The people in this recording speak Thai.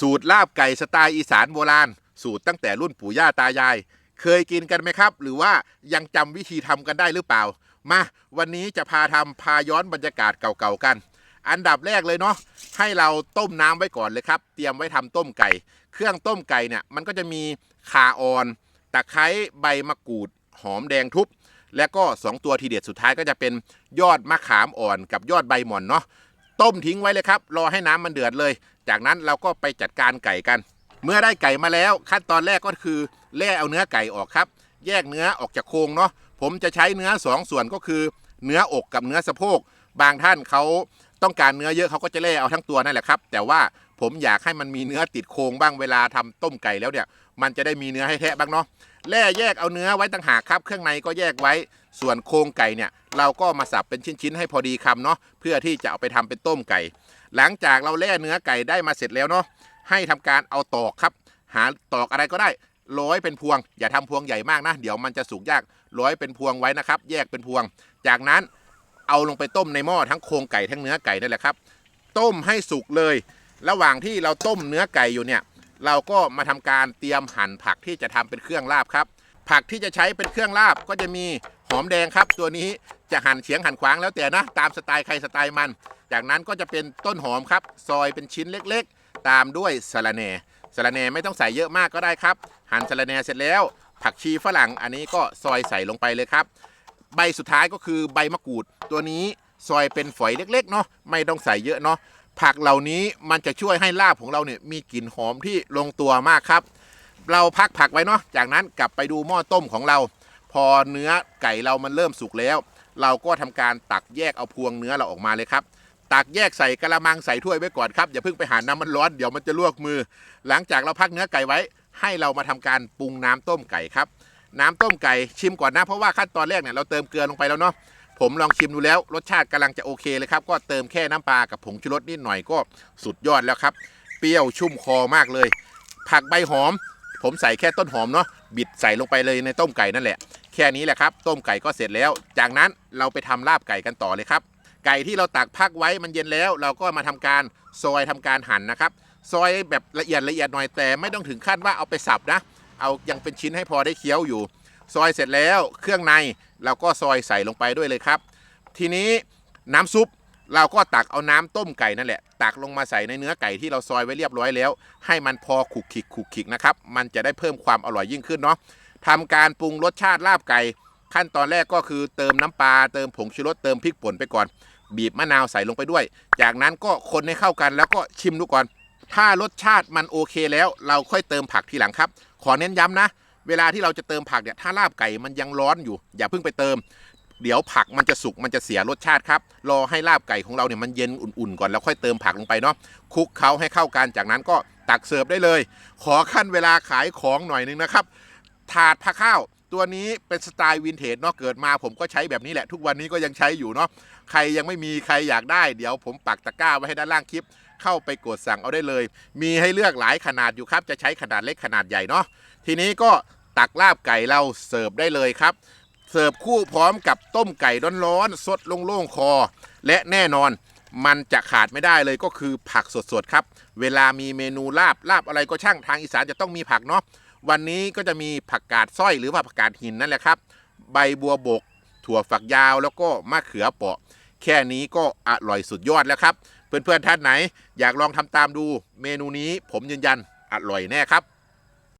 สูตรลาบไก่สไตล์อีสานโบราณ สูตรตั้งแต่รุ่นปู่ย่าตายาย เคยกินกันไหมครับ หรือว่ายังจำวิธีทำกันได้หรือเปล่า มาวันนี้จะพาทำพาย้อนบรรยากาศเก่าๆกัน อันดับแรกเลยเนาะให้เราต้มน้ำไว้ก่อนเลยครับ เตรียมไว้ทำต้มไก่ เครื่องต้มไก่เนี่ยมันก็จะมีข่าอ่อนตะไคร้ใบมะกรูดหอมแดงทุบ และก็ 2 ตัวทีเด็ดสุดท้ายก็จะเป็นยอดมะขามอ่อนกับยอดใบหม่อนเนาะ ต้มทิ้งไว้เลยครับ รอให้น้ำมันเดือดเลย จากนั้นเราก็ไปจัดการไก่กัน เมื่อได้ไก่มาแล้ว ขั้นตอนแรกก็คือแล่เอาเนื้อไก่ออกครับ แยกเนื้อออกจากโครงเนาะผมจะใช้เนื้อสองส่วนก็คือเนื้ออกกับเนื้อสะโพก บางท่านเขาต้องการเนื้อเยอะเขาก็จะแล่เอาทั้งตัวนั่นแหละครับ แต่ว่าผมอยากให้มันมีเนื้อติดโครงบ้างเวลาทำต้มไก่แล้วเนี่ย มันจะได้มีเนื้อให้แทะบ้างเนาะแล่แยกเอาเนื้อไว้ต่างหากครับ เครื่องในก็แยกไว้ ส่วนโครงไก่เนี่ยเราก็มาสับเป็นชิ้นๆให้พอดีคำเนาะเพื่อที่จะเอาไปทำเป็นต้มไก่ หลังจากเราแล่เนื้อไก่ได้มาเสร็จแล้วเนาะให้ทำการเอาตอกครับ หาตอกอะไรก็ได้ร้อยเป็นพวง อย่าทำพวงใหญ่มากนะ เดี๋ยวมันจะสุกยากร้อยเป็นพวงไว้นะครับ แยกเป็นพวง จากนั้นเอาลงไปต้มในหม้อทั้งโครงไก่ทั้งเนื้อไก่นั่นแหละครับ ต้มให้สุกเลย ระหว่างที่เราต้มเนื้อไก่อยู่เนี่ย เราก็มาทำการเตรียมหั่นผักที่จะทำเป็นเครื่องลาบครับ ผักที่จะใช้เป็นเครื่องลาบก็จะมี หอมแดงครับ ตัวนี้จะหั่นเฉียงหั่นขวางแล้วแต่นะ ตามสไตล์ใครสไตล์มัน จากนั้นก็จะเป็นต้นหอมครับ ซอยเป็นชิ้นเล็กๆ ตามด้วยสะระแหน่สะระแหน่ไม่ต้องใส่เยอะมากก็ได้ครับ หั่นสะระแหน่เสร็จแล้ว ผักชีฝรั่งอันนี้ก็ซอยใส่ลงไปเลยครับ ใบสุดท้ายก็คือใบมะกรูด ตัวนี้ซอยเป็นฝอยเล็กๆเนาะไม่ต้องใส่เยอะเนาะผักเหล่านี้มันจะช่วยให้ลาบของเราเนี่ยมีกลิ่นหอมที่ลงตัวมากครับ เราพักผักไว้เนาะจากนั้นกลับไปดูหม้อต้มของเรา พอเนื้อไก่เรามันเริ่มสุกแล้ว เราก็ทำการตักแยกเอาพวงเนื้อเราออกมาเลยครับตักแยกใส่กระมังใส่ถ้วยไว้ก่อนครับอย่าเพิ่งไปหาน้ำมันร้อนเดี๋ยวมันจะลวกมือ หลังจากเราพักเนื้อไก่ไว้ ให้เรามาทำการปรุงน้ำต้มไก่ครับ น้ำต้มไก่ชิมก่อนนะเพราะว่าขั้นตอนแรกเนี่ยเราเติมเกลือลงไปแล้วเนาะผมลองชิมดูแล้วรสชาติกำลังจะโอเคเลยครับ ก็เติมแค่น้ำปลากับผงชูรสนิดหน่อยก็สุดยอดแล้วครับ เปรี้ยวชุ่มคอมากเลย ผักใบหอม ผมใส่แค่ต้นหอมเนาะบิดใส่ลงไปเลยในต้มไก่นั่นแหละ แค่นี้แหละครับ ต้มไก่ก็เสร็จแล้ว จากนั้นเราไปทำลาบไก่กันต่อเลยครับ ไก่ที่เราตักพักไว้มันเย็นแล้ว เราก็มาทำการซอยทำการหั่นนะครับ ซอยแบบละเอียดละเอียดหน่อยแต่ไม่ต้องถึงขั้นว่าเอาไปสับนะ เอายังเป็นชิ้นให้พอได้เคี้ยวอยู่ ซอยเสร็จแล้วเครื่องในเราก็ซอยใส่ลงไปด้วยเลยครับ ทีนี้น้ำซุป เราก็ตักเอาน้ำต้มไก่นั่นแหละ ตักลงมาใส่ในเนื้อไก่ที่เราซอยไว้เรียบร้อยแล้ว ให้มันพอขุกขิกขุกขิกนะครับ มันจะได้เพิ่มความอร่อยยิ่งขึ้นเนาะทำการปรุงรสชาติลาบไก่ ขั้นตอนแรกก็คือเติมน้ำปลาเติมผงชูรสเติมพริกป่นไปก่อน บีบมะนาวใส่ลงไปด้วย จากนั้นก็คนให้เข้ากันแล้วก็ชิมดูก่อน ถ้ารสชาติมันโอเคแล้ว เราค่อยเติมผักทีหลังครับ ขอเน้นย้ำนะ เวลาที่เราจะเติมผักเนี่ยถ้าลาบไก่มันยังร้อนอยู่ อย่าเพิ่งไปเติม เดี๋ยวผักมันจะสุกมันจะเสียรสชาติครับ รอให้ลาบไก่ของเราเนี่ยมันเย็นอุ่นๆก่อนแล้วค่อยเติมผักลงไปเนาะคลุกเคล้าให้เข้ากันจากนั้นก็ตักเสิร์ฟได้เลย ขอขั้นเวลาขายของหน่อยนึงนะครับ ถาดผ้าข้าวตัวนี้เป็นสไตล์วินเทจเนาะเกิดมาผมก็ใช้แบบนี้แหละ ทุกวันนี้ก็ยังใช้อยู่เนาะใครยังไม่มีใครอยากได้เดี๋ยวผมปักตะกร้าไว้ให้ด้านล่างคลิป เข้าไปกดสั่งเอาได้เลย มีให้เลือกหลายขนาดอยู่ครับ จะใช้ขนาดเล็กขนาดใหญ่เนาะทีนี้ก็ตักลาบไก่เราเสิร์ฟได้เลยครับ เสิร์ฟคู่พร้อมกับต้มไก่ร้อนๆสดโล่งๆคอ และแน่นอนมันจะขาดไม่ได้เลยก็คือผักสดๆครับ เวลามีเมนูลาบลาบอะไรก็ช่างทางอีสานจะต้องมีผักเนาะวันนี้ก็จะมีผักกาดสร้อยหรือว่าผักกาดหินนั่นแหละครับ ใบบัวบก ถั่วฝักยาวแล้วก็มะเขือเปราะ แค่นี้ก็อร่อยสุดยอดแล้วครับ เพื่อนๆท่านไหน อยากลองทำตามดูเมนูนี้ผมยืนยันอร่อยแน่ครับ